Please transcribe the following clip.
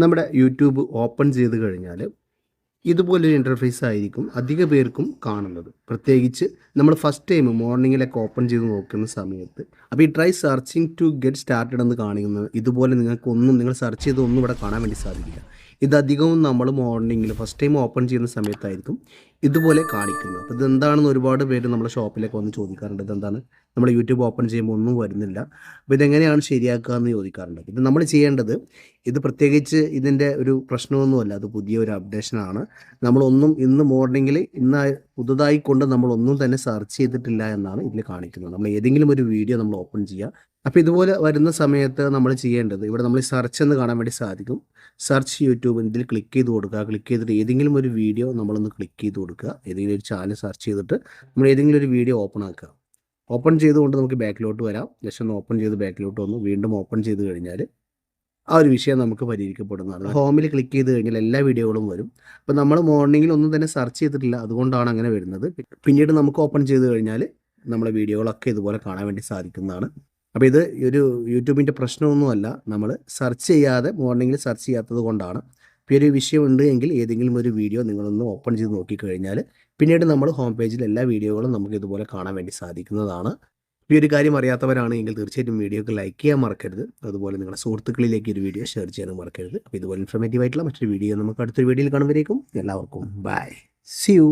നമ്മുടെ YouTube open ചെയ്ത് കഴിഞ്ഞാൽ ഇതുപോലൊരു ഇന്റർഫേസ് ആയിരിക്കും അധിക പേർക്കും കാണുന്നത്. പ്രത്യേകിച്ച് നമ്മൾ ഫസ്റ്റ് ടൈം മോർണിംഗിലൊക്കെ ഓപ്പൺ ചെയ്ത് നോക്കുന്ന സമയത്ത്. അപ്പോൾ ഈ try searching to get started എന്ന് കാണിക്കുന്നത് ഇതുപോലെ നിങ്ങൾക്കൊന്നും നിങ്ങൾ സെർച്ച് ചെയ്തൊന്നും ഇവിടെ കാണാൻ വേണ്ടി സാധിക്കില്ല. ഇത് അധികവും നമ്മൾ മോർണിംഗിൽ ഫസ്റ്റ് ടൈം ഓപ്പൺ ചെയ്യുന്ന സമയത്തായിരിക്കും ഇതുപോലെ കാണിക്കുന്നത്. അപ്പോൾ ഇതെന്താണെന്ന് ഒരുപാട് പേര് നമ്മുടെ ഷോപ്പിലേക്ക് വന്ന് ചോദിക്കാറുണ്ട്. ഇതെന്താണ്? നമ്മൾ യൂട്യൂബ് ഓപ്പൺ ചെയ്യുമ്പോൾ ഒന്നും വരുന്നില്ല. അപ്പോൾ ഇതെങ്ങനെയാണ് ശരിയാക്കുക എന്ന് ചോദിക്കാറുണ്ട്. ഇത് നമ്മൾ ചെയ്യേണ്ടത് ഇത് പ്രത്യേകിച്ച് ഇതിന്റെ ഒരു പ്രശ്നമൊന്നുമല്ല. അത് പുതിയ ഒരു അപ്ഡേഷനാണ് നമ്മളൊന്നും ഇന്ന് മോർണിംഗിൽ ഇന്ന് പുതുതായി കൊണ്ട് നമ്മളൊന്നും തന്നെ സെർച്ച് ചെയ്തിട്ടില്ല എന്നാണ് ഇതിൽ കാണിക്കുന്നത്. നമ്മൾ ഏതെങ്കിലും ഒരു വീഡിയോ നമ്മൾ ഓപ്പൺ ചെയ്യുക. അപ്പോൾ ഇതുപോലെ വരുന്ന സമയത്ത് നമ്മൾ ചെയ്യേണ്ടത് ഇവിടെ നമ്മൾ സെർച്ച് എന്ന് കാണാൻ വേണ്ടി സാധിക്കും. സെർച്ച് യൂട്യൂബ് ഇതിൽ ക്ലിക്ക് ചെയ്ത് കൊടുക്കുക. ക്ലിക്ക് ചെയ്തിട്ട് ഏതെങ്കിലും ഒരു വീഡിയോ നമ്മളൊന്ന് ക്ലിക്ക് ചെയ്ത് കൊടുക്കുക. ഏതെങ്കിലും ഒരു ചാനൽ സെർച്ച് ചെയ്തിട്ട് നമ്മൾ ഏതെങ്കിലും ഒരു വീഡിയോ ഓപ്പൺ ആക്കുക. ഓപ്പൺ ചെയ്തുകൊണ്ട് നമുക്ക് ബാക്കിലോട്ട് വരാം. ജസ്റ്റ് ഒന്ന് ഓപ്പൺ ചെയ്ത് ബാക്കിലോട്ട് വന്നു. വീണ്ടും ഓപ്പൺ ചെയ്ത് കഴിഞ്ഞാൽ ആ ഒരു വിഷയം നമുക്ക് പരിഹരിക്കപ്പെടുന്നതാണ്. ഹോമിൽ ക്ലിക്ക് ചെയ്ത് കഴിഞ്ഞാൽ എല്ലാ വീഡിയോകളും വരും. അപ്പോൾ നമ്മൾ മോർണിംഗിൽ ഒന്നും തന്നെ സെർച്ച് ചെയ്തിട്ടില്ല. അതുകൊണ്ടാണ് അങ്ങനെ വരുന്നത്. പിന്നീട് നമുക്ക് ഓപ്പൺ ചെയ്ത് കഴിഞ്ഞാൽ നമ്മുടെ വീഡിയോകളൊക്കെ ഇതുപോലെ കാണാൻ വേണ്ടി സാധിക്കുന്നതാണ്. അപ്പോൾ ഇത് ഒരു യൂട്യൂബിന്റെ പ്രശ്നമൊന്നുമല്ല. നമ്മൾ സെർച്ച് ചെയ്യാതെ മോർണിംഗിൽ സെർച്ച് ചെയ്യാത്തത് കൊണ്ടാണ്. ഇപ്പോൾ ഒരു വിഷയം ഉണ്ട് എങ്കിൽ ഏതെങ്കിലും ഒരു വീഡിയോ നിങ്ങളൊന്ന് ഓപ്പൺ ചെയ്ത് നോക്കിക്കഴിഞ്ഞാൽ പിന്നീട് നമ്മൾ ഹോം പേജിൽ എല്ലാ വീഡിയോകളും നമുക്ക് ഇതുപോലെ കാണാൻ വേണ്ടി സാധിക്കുന്നതാണ്. ഈ ഒരു കാര്യം അറിയാത്തവരാണെങ്കിൽ തീർച്ചയായിട്ടും വീഡിയോക്ക് ലൈക്ക് ചെയ്യാൻ മറക്കരുത്. അതുപോലെ നിങ്ങളുടെ സുഹൃത്തുക്കളിലേക്ക് ഒരു വീഡിയോ ഷെയർ ചെയ്യാനും മറക്കരുത്. അപ്പോൾ ഇതുപോലെ ഇൻഫർമേറ്റീവ് ആയിട്ടുള്ള മറ്റൊരു വീഡിയോ നമുക്ക് അടുത്തൊരു വീഡിയോയിൽ കാണുമ്പോഴേക്കും എല്ലാവർക്കും ബൈ സി യു